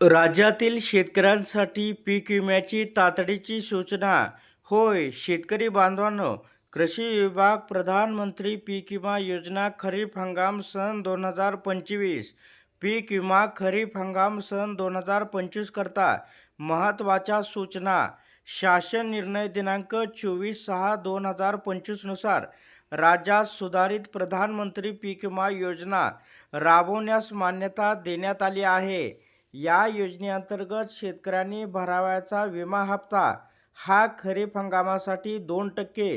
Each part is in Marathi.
राज्यातील शेतकऱ्यांसाठी पीक विम्याची तातडीची सूचना. होय शेतकरी बांधवांनो कृषी विभाग प्रधानमंत्री पीक विमा योजना खरीप हंगाम सन दोन हजार पंचवीस. पीक विमा खरीप हंगाम सन दोन हजार पंचवीस करता महत्त्वाच्या सूचना. शासन निर्णय दिनांक चोवीस सहा दोन हजार पंचवीसनुसार राज्यात सुधारित प्रधानमंत्री पीक विमा योजना राबवण्यास मान्यता देण्यात आली आहे. या योजनेअंतर्गत शेतकऱ्यांनी भरावयाचा विमा हप्ता हा खरीप हंगामासाठी दोन टक्के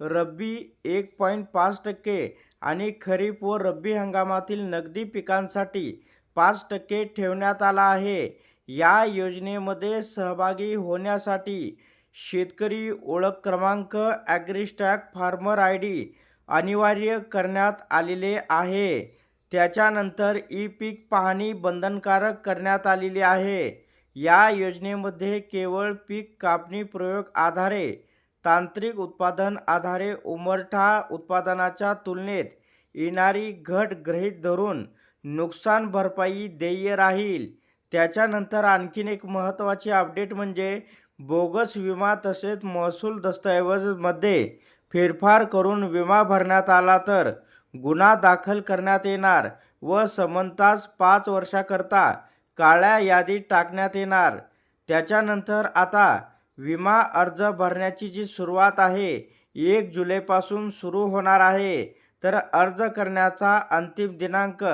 रब्बी एक पॉईंट पाच टक्के आणि खरीप व रब्बी हंगामातील नगदी पिकांसाठी पाच टक्के ठेवण्यात आला आहे. या योजनेमध्ये सहभागी होण्यासाठी शेतकरी ओळख क्रमांक ॲग्रिस्टॅक फार्मर आय डी अनिवार्य करण्यात आलेले आहे. त्याच्यानंतर ई पीक पाहणी बंधनकारक करण्यात आलेली आहे. या योजनेमध्ये केवळ पीक कापणी प्रयोग आधारे तांत्रिक उत्पादन आधारे उमरठा उत्पादनाच्या तुलनेत येणारी घट गृहीत धरून नुकसान भरपाई देय राहील. त्याच्यानंतर आणखीन एक महत्त्वाची अपडेट म्हणजे बोगस विमा तसेच महसूल दस्तऐवजमध्ये फेरफार करून विमा भरण्यात आला तर गुन्हा दाखल करण्यात येणार व समनतास पाच वर्षाकरता काळ्या यादीत टाकण्यात येणार. त्याच्यानंतर आता विमा अर्ज भरण्याची जी सुरुवात आहे एक जुलैपासून सुरू होणार आहे. तर अर्ज करण्याचा अंतिम दिनांक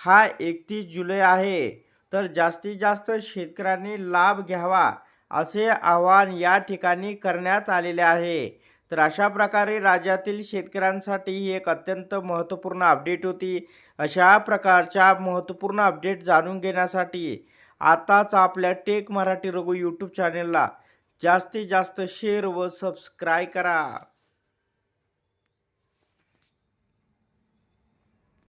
हा एकतीस जुलै आहे. तर जास्तीत जास्त शेतकऱ्यांनी लाभ घ्यावा असे आवाहन या ठिकाणी करण्यात आलेले आहे. तर अशा प्रकारे राज्यातील शेतकऱ्यांसाठी ही एक अत्यंत महत्त्वपूर्ण अपडेट होती. अशा प्रकारच्या महत्त्वपूर्ण अपडेट जाणून घेण्यासाठी आताच आपल्या टेक मराठी रघु यूट्यूब चॅनेलला जास्तीत जास्त शेअर व सबस्क्राईब करा.